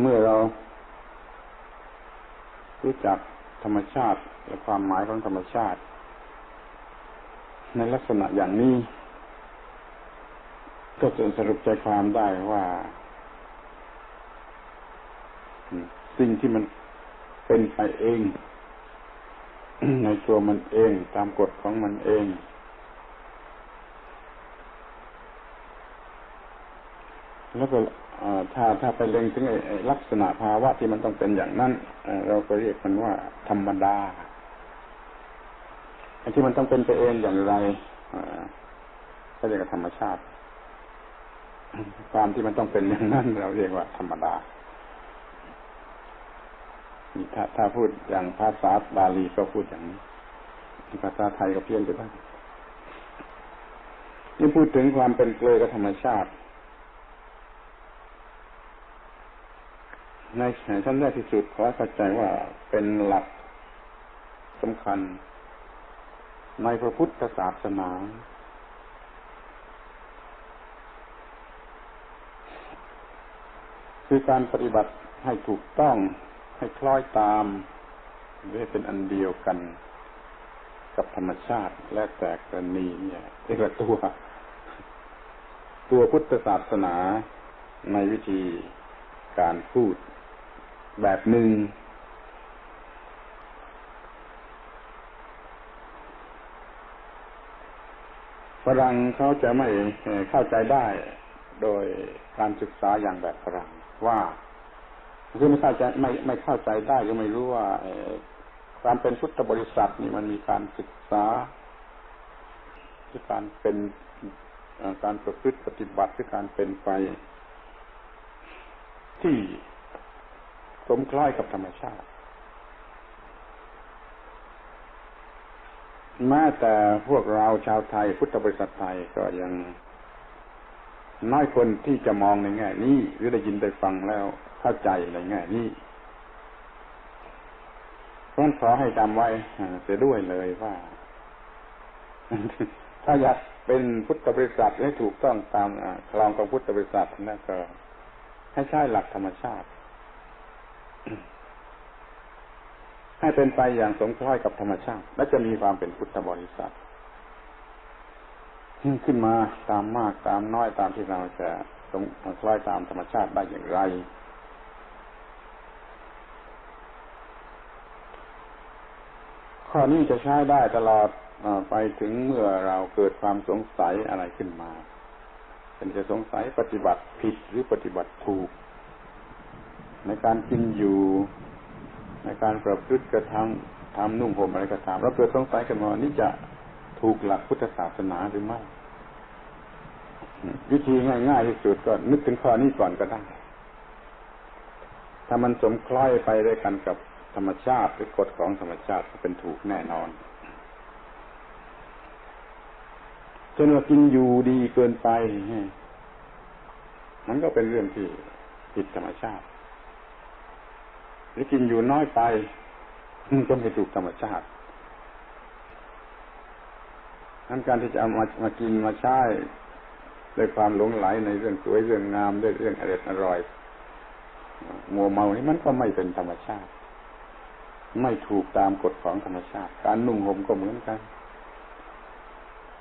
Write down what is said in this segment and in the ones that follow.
เมื่อเรา รู้จักธรรมชาติและความหมายของธรรมชาติ ในลักษณะอย่างนี้ ก็จะสรุปใจความได้ว่า สิ่งที่มันเป็นไปเอง ในตัวมันเองตามกฎของมันเอง แล้วก็ถ้าถ้าไปเล็งถึงลักษณะภาวะที่มันต้องเป็นอย่างนั้นเราก็เรียกมันว่าธรรมดาไอ้ที่มันต้องเป็นไปเองอย่างไรก็เรียกว่าธรรมชาติ ความที่มันต้องเป็นอย่างนั้น เราเรียกว่าธรรมดาถ้าถ้าพูดอย่างภาษาบาลีก็พูดอย่างนี้ภาษาไทยก็เพี้ยนไปบ้างนี่พูดถึงความเป็นเกลือกับธรรมชาติ ในชั้นแรกที่สุดขอเข้าใจว่าเป็นหลักสำคัญ ในพระพุทธศาสนา คือการปฏิบัติให้ถูกต้องให้คล้อยตามหรือเป็นอันเดียวกันกับธรรมชาติและแตกกรณีเนี่ยเรียกตัว ตัวพุทธศาสนาในวิธีการพูด แบบหนึ่ง ฝรั่งเขาจะไม่เข้าใจได้โดยการศึกษาอย่างแบบฝรั่งว่าคือไม่เข้าใจไม่ไม่เข้าใจได้ก็ไม่รู้ว่าการเป็นพุทธบริษัทนี่มันมีการศึกษาคือการเป็นการประพฤติปฏิบัติคือการเป็นไปที่ สมคล้ายกับธรรมชาติ แม้แต่พวกเราชาวไทยพุทธบริษัทไทยก็ยังน้อยคนที่จะมองในแง่นี้หรือได้ยินได้ฟังแล้วเข้าใจในแง่นี้เพราะขอให้จำไว้เสียด้วยเลยว่า ถ้าอยากเป็นพุทธบริษัทให้ถูกต้องตามคลองของพุทธบริษัทนั่นก็ให้ใช้หลักธรรมชาติ ให้เป็นไปอย่างสมคล้อยกับธรรมชาติ และจะมีความเป็นพุทธบริษัทขึ้นมาตามมากตามน้อยตามที่เราจะสมคล้อยตามธรรมชาติได้อย่างไรข้อนี้จะใช้ได้ตลอดอไปถึงเมื่อเราเกิดความสงสัยอะไรขึ้นมาเป็นจะสงสัยปฏิบัติผิดหรือปฏิบัติถูก ในการกินอยู่ ในการประพฤติกระทำทำนุ่งห่มอะไรก็ตามเราเกิดสงสัยกันว่านี่จะถูกหลักพุทธศาสนาหรือไม่วิธีง่ายๆที่สุดก็นึกถึงข้อนี้ก่อนก็ได้ ถ้ามันสมคล้อยไปด้วยกันกับธรรมชาติหรือกฎของธรรมชาติเป็นถูกแน่นอนจนว่ากินอยู่ดีเกินไป มันก็เป็นเรื่องที่ผิดธรรมชาติ หรือกินอยู่น้อยไปมันก็ไม่ถูกธรรมชาตินั้นการที่จะเอามามากินมาใช้ด้วยความหลงไหลในเรื่องสวยเรื่องงามด้วยเรื่องอร่อยอร่อยมัวเมานี่มันก็ไม่เป็นธรรมชาติ ไม่ถูกตามกฎของธรรมชาติ การนุ่งห่มก็เหมือนกัน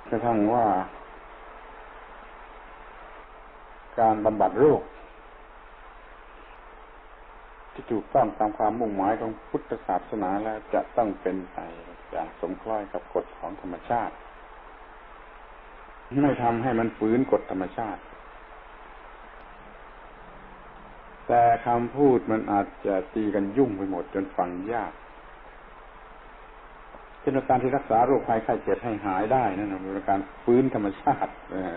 กระทั่งว่า การบำบัดโรค ที่ถูกต้องตามความมุ่งหมายของพุทธศาสนาแล้วจะต้องเป็นไปอย่างสมคล้อยกับกฎของธรรมชาติ ไม่ทำให้มันฝืนกฎธรรมชาติ แต่คำพูดมันอาจจะตีกันยุ่งไปหมดจนฟังยากเช่นการที่รักษาโรคภัยไข้เจ็บให้หายได้นั่นเป็นการฟื้นธรรมชาติ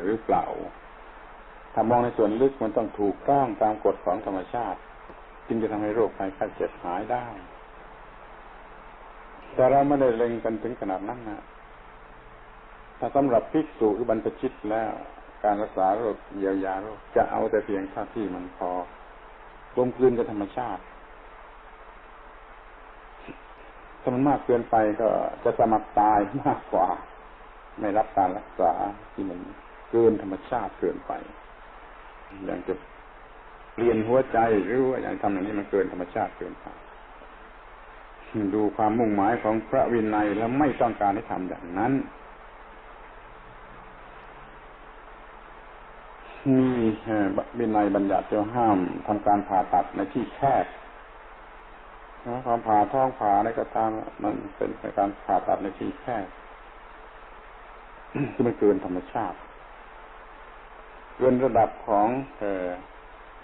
หรือเปล่าถ้ามองในส่วนลึกมันต้องถูกต้องตามกฎของธรรมชาติ จึงจะทำให้โรคภัยไข้เจ็บหายได้ แต่เราไม่ได้เล็งกันถึงขนาดนั้นนะถ้าสำหรับภิกษุหรือบรรพชิตแล้วการรักษาโรคเยียวยาโรคจะเอาแต่เพียงเท่าที่มันพอกลมกลืนกับธรรมชาติ ถ้ามันมากเกินไปก็จะสมัครตายมากกว่า ไม่รับการรักษาที่มันเกินธรรมชาติเกินไปอย่างจะ เปลี่ยนหัวใจหรือว่าอย่างทำอย่างนี้มันเกินธรรมชาติเกินไปดูความมุ่งหมายของพระวินัยแล้วไม่ต้องการให้ทำอย่างนั้นมีวินัยบัญญัติจะห้ามทำการผ่าตัดในที่แคบความผ่าท้องผ่าอะไรก็ตามมันเป็นการผ่าตัดในที่แคบที่มันเกินธรรมชาติ เกินระดับของ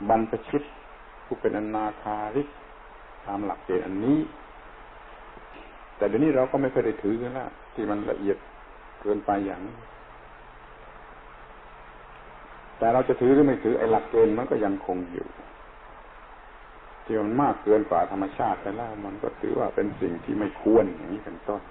บรรพชิตผู้เป็นอนาคาริกตามหลักเกณฑ์อันนี้ แต่เดี๋ยวนี้เราก็ไม่เคยได้ถือกันละที่มันละเอียดเกินไปอย่างนี้แต่เราจะถือหรือไม่ถือไอ้หลักเกณฑ์มันก็ยังคงอยู่ที่มันมากเกินกว่าธรรมชาติไปแล้วมันก็ถือว่าเป็นสิ่งที่ไม่ควรอย่างนี้เป็นต้น